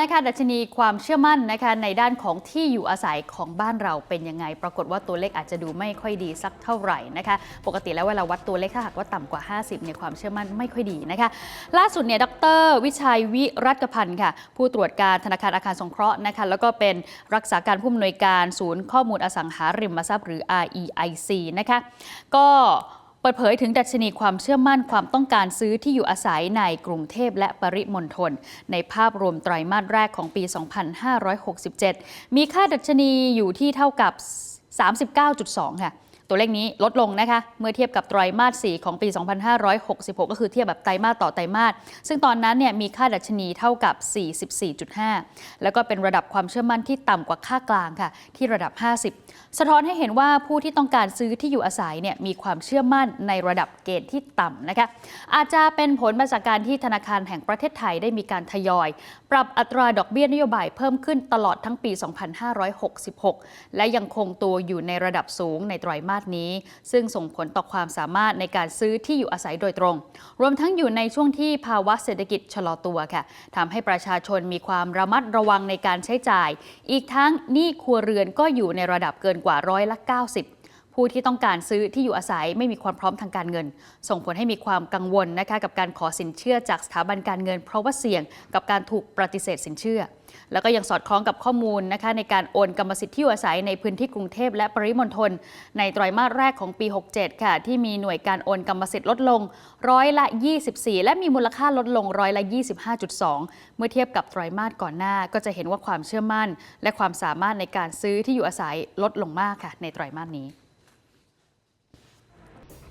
นะคะดัชนีความเชื่อมั่นนะคะในด้านของที่อยู่อาศัยของบ้านเราเป็นยังไง ปรากฏว่าตัวเลขอาจจะดูไม่ค่อยดีสักเท่าไหร่นะคะปกติแล้วเวลาวัดตัวเลขถ้าหากว่าต่ำกว่า 50เนี่ยความเชื่อมั่นไม่ค่อยดีนะคะล่าสุดเนี่ยดร วิชัยวิรัตพันธ์ค่ะผู้ตรวจการธนาคารอาคารสงเคราะห์นะคะแล้วก็เป็นรักษาการผู้อำนวยการศูนย์ข้อมูลอสังหาริมทรัพย์หรือ REIC นะคะก็ เปิดเผยถึงดัชนีความเชื่อมั่นความต้องการซื้อที่อยู่อาศัยในกรุงเทพและปริมณฑลในภาพรวมไตรมาสแรกของปี 2567 มีค่าดัชนีอยู่ที่เท่ากับ 39.2 ค่ะ ตัวเลขนี้ลดลงนะคะ เมื่อเทียบกับไตรมาส 4 ของปี 2566 ก็คือเทียบแบบไตรมาสต่อไตรมาส ซึ่งตอนนั้นเนี่ยมีค่าดัชนีเท่ากับ 44.5 แล้วก็เป็นระดับความเชื่อมั่นที่ต่ำกว่าค่ากลางค่ะ ที่ระดับ 50 สะท้อนให้เห็นว่าผู้ที่ต้องการซื้อที่อยู่อาศัยเนี่ยมีความเชื่อมั่นในระดับเกณฑ์ที่ต่ำนะคะ อาจจะเป็นผลมาจากการที่ธนาคารแห่งประเทศไทยได้มีการทยอย ปรับอัตราดอกเบี้ยนโยบายเพิ่มขึ้นตลอดทั้งปี 2566 และยังคงตัวอยู่ในระดับสูงในไตรมาสนี้ ซึ่งส่งผลต่อความสามารถในการซื้อที่อยู่อาศัยโดยตรง รวมทั้งอยู่ในช่วงที่ภาวะเศรษฐกิจชะลอตัวค่ะทำให้ประชาชนมีความระมัดระวังในการใช้จ่าย อีกทั้งหนี้ครัวเรือนก็อยู่ในระดับเกินกว่าร้อยละ 90 ผู้ที่ต้องการซื้อที่อยู่อาศัยไม่มีความพร้อมทางการเงิน ส่งผลให้มีความกังวลนะคะกับการขอสินเชื่อจากสถาบันการเงิน เพราะว่าเสี่ยงกับการถูกปฏิเสธสินเชื่อ แล้วก็ยังสอดคล้องกับข้อมูลนะคะในการโอนกรรมสิทธิ์ที่อยู่อาศัยในพื้นที่กรุงเทพและปริมณฑลในไตรมาสแรกของปี 67 ค่ะ ที่มีหน่วยการโอนกรรมสิทธิ์ลดลงร้อยละ 24 และมีมูลค่าลดลงร้อยละ 25.2 เมื่อเทียบกับไตรมาสก่อนหน้าก็จะเห็นว่าความเชื่อมั่น และความสามารถในการซื้อที่อยู่อาศัยลดลงมากค่ะ ในไตรมาสนี้